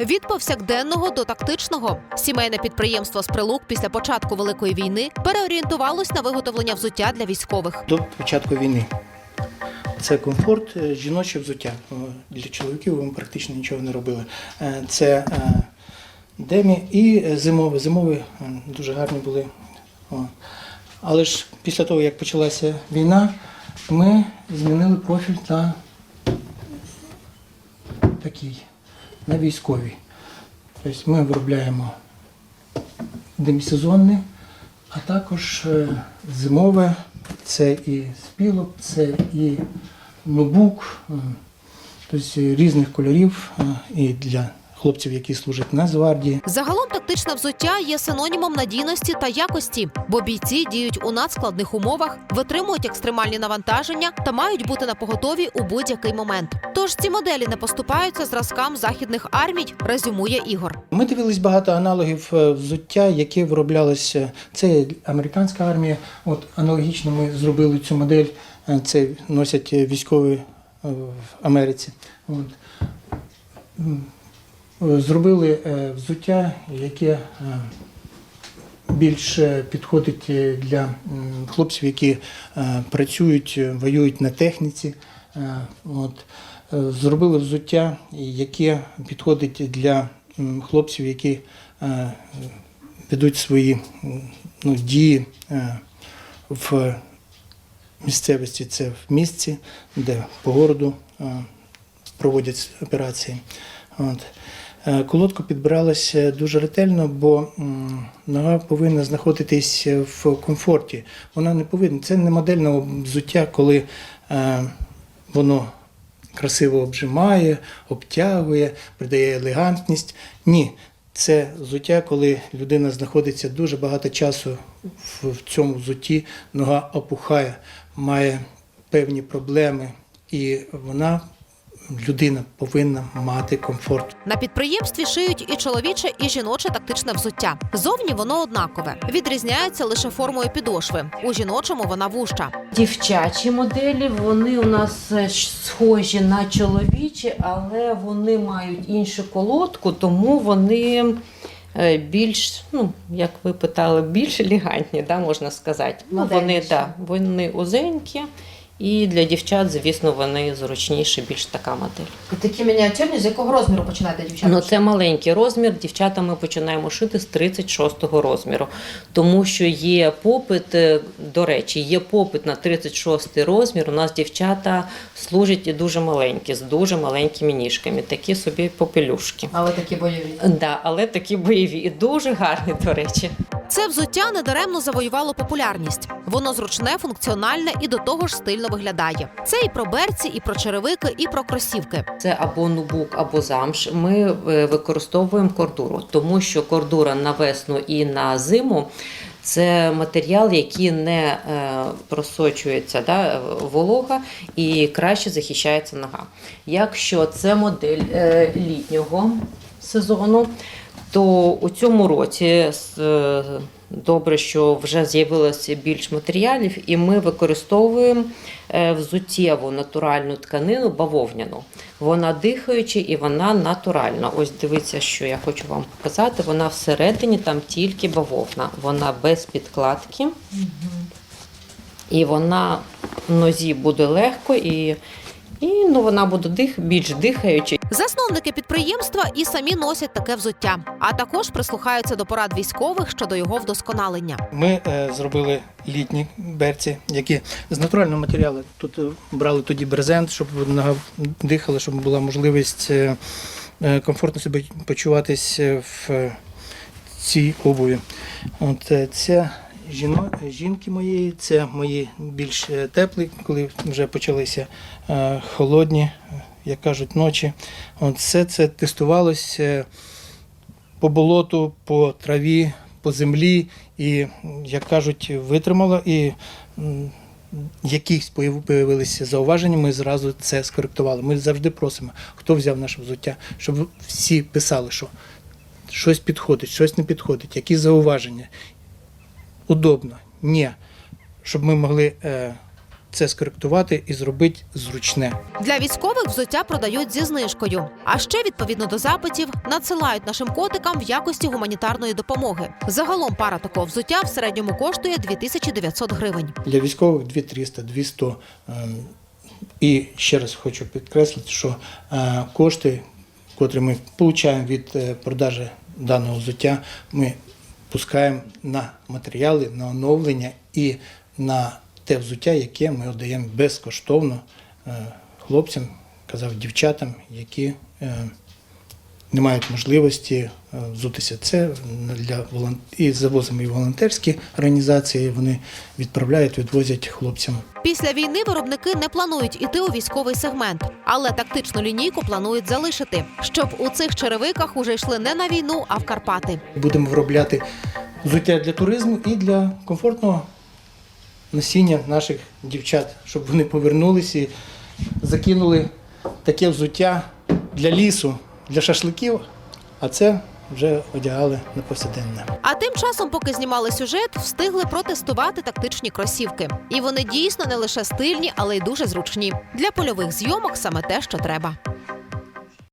Від повсякденного до тактичного сімейне підприємство з прилук після початку великої війни переорієнтувалось на виготовлення взуття для військових. До початку війни. Це комфорт, е, жіноче взуття. Для чоловіків ми практично нічого не робили. Е, Це е, демі і зимові. Зимові дуже гарні були. Але ж після того, як почалася війна, ми змінили профіль на такий, на військові. Тобто ми виробляємо демісезонне, а також е, зимове, це і спілок, це і нубук, е, тобто різних кольорів е, і для хлопців, які служать на Нацгвардії. Загалом тактичне взуття є синонімом надійності та якості, бо бійці діють у надскладних умовах, витримують екстремальні навантаження та мають бути на поготові у будь-який момент. Тож ці моделі не поступаються зразкам західних армій, резюмує Ігор. Ми дивились багато аналогів е, взуття, які вироблялися. Це американська армія. От аналогічно ми зробили цю модель. е, Це носять військові е, в Америці. От. Зробили е, взуття, яке е, більш е, підходить е, для хлопців, які працюють, воюють на техніці. От. Зробили взуття, яке підходить для хлопців, які ведуть свої ну, дії в місцевості. Це в місті, де по городу проводять операції. От. Е, Колодка підбиралася дуже ретельно, бо нога повинна знаходитись в комфорті. Вона не повинна. Це не модельне взуття, коли е, воно красиво обжимає, обтягує, придає елегантність. Ні. Це взуття, коли людина знаходиться дуже багато часу в, цьому взутті, нога опухає, має певні проблеми, і вона, людина, повинна мати комфорт. На підприємстві шиють і чоловіче, і жіноче тактичне взуття. Зовні воно однакове. Відрізняється лише формою підошви. У жіночому вона вужча. Дівчачі моделі, вони у нас е, схожі на чоловічі, але вони мають іншу колодку, тому вони е, більш, ну, як ви питали, більш елегантні, да, можна сказати. Ну, вони, да, вони узенькі, і для дівчат, звісно, вони зручніші, більш така модель. І такі мініатюрні, з якого розміру починаєте дівчата? Ну, це маленький розмір. Дівчата ми починаємо шити з 36-го розміру, тому що є попит, е, до речі, є попит на 36 розмір. У нас дівчата служать і дуже маленькі, з дуже маленькими ніжками, такі собі попелюшки. Але такі бойові. Да, але такі бойові і дуже гарні, до речі. Це взуття недаремно завоювало популярність. Воно зручне, функціональне і до того ж стильно виглядає. Це і про берці, і про черевики, і про кросівки. Це або нубук, або замш. Ми е, використовуємо кордуру, тому що кордура на весну і на зиму. Це матеріал, який не е, просочується да, волога і краще захищається нога. Якщо це модель е, літнього сезону, то у цьому році е, добре, що вже з'явилося більш матеріалів, і ми використовуємо е, взуттєву натуральну тканину бавовняну. Вона дихаюча і вона натуральна. Ось дивіться, що я хочу вам показати. Вона всередині там тільки бавовна. Вона без підкладки. І вона в нозі буде легко і, і ну, вона буде дих, більш дихаюча. Засновники підприємства і самі носять таке взуття, а також прислухаються до порад військових щодо його вдосконалення. Ми е, зробили літні берці, які з натурального матеріалу. Тут е, брали тоді брезент, щоб нога дихала, щоб була можливість е, е, комфортно себе почуватись е, в е, цій обуві. От е, це жіно, жінки моєї, це мої більш е, теплі, коли вже почалися е, холодні, е, як кажуть, ночі. От все це тестувалося по болоту, по траві, по землі, і, як кажуть, витримало. І якісь появилися зауваження, ми зразу це скоректували. Ми завжди просимо, хто взяв наше взуття, щоб всі писали, що щось підходить, щось не підходить, які зауваження. Удобно, ні. Щоб ми могли е, це скоректувати і зробити зручне. Для військових взуття продають зі знижкою. А ще відповідно до запитів надсилають нашим котикам в якості гуманітарної допомоги. Загалом пара такого взуття в середньому коштує 2900 гривень. Для військових 2300, 200. ем, І ще раз хочу підкреслити, що е, кошти, котрі ми отримуємо від е, продажі даного взуття, ми пускаємо на матеріали, на оновлення і на те взуття, яке ми віддаємо безкоштовно е, хлопцям, казав дівчатам, які е, не мають можливості е, взутися. Це для і завозимо і волонтерські організації. Вони відправляють, відвозять хлопцям. Після війни виробники не планують іти у військовий сегмент, але тактичну лінійку планують залишити, щоб у цих черевиках уже йшли не на війну, а в Карпати. Будемо виробляти взуття для туризму і для комфортного носіння наших дівчат, щоб вони повернулися і закинули таке взуття для лісу, для шашликів, а це вже одягали на повсякденне. А тим часом, поки знімали сюжет, встигли протестувати тактичні кросівки. І вони дійсно не лише стильні, але й дуже зручні. Для польових зйомок саме те, що треба.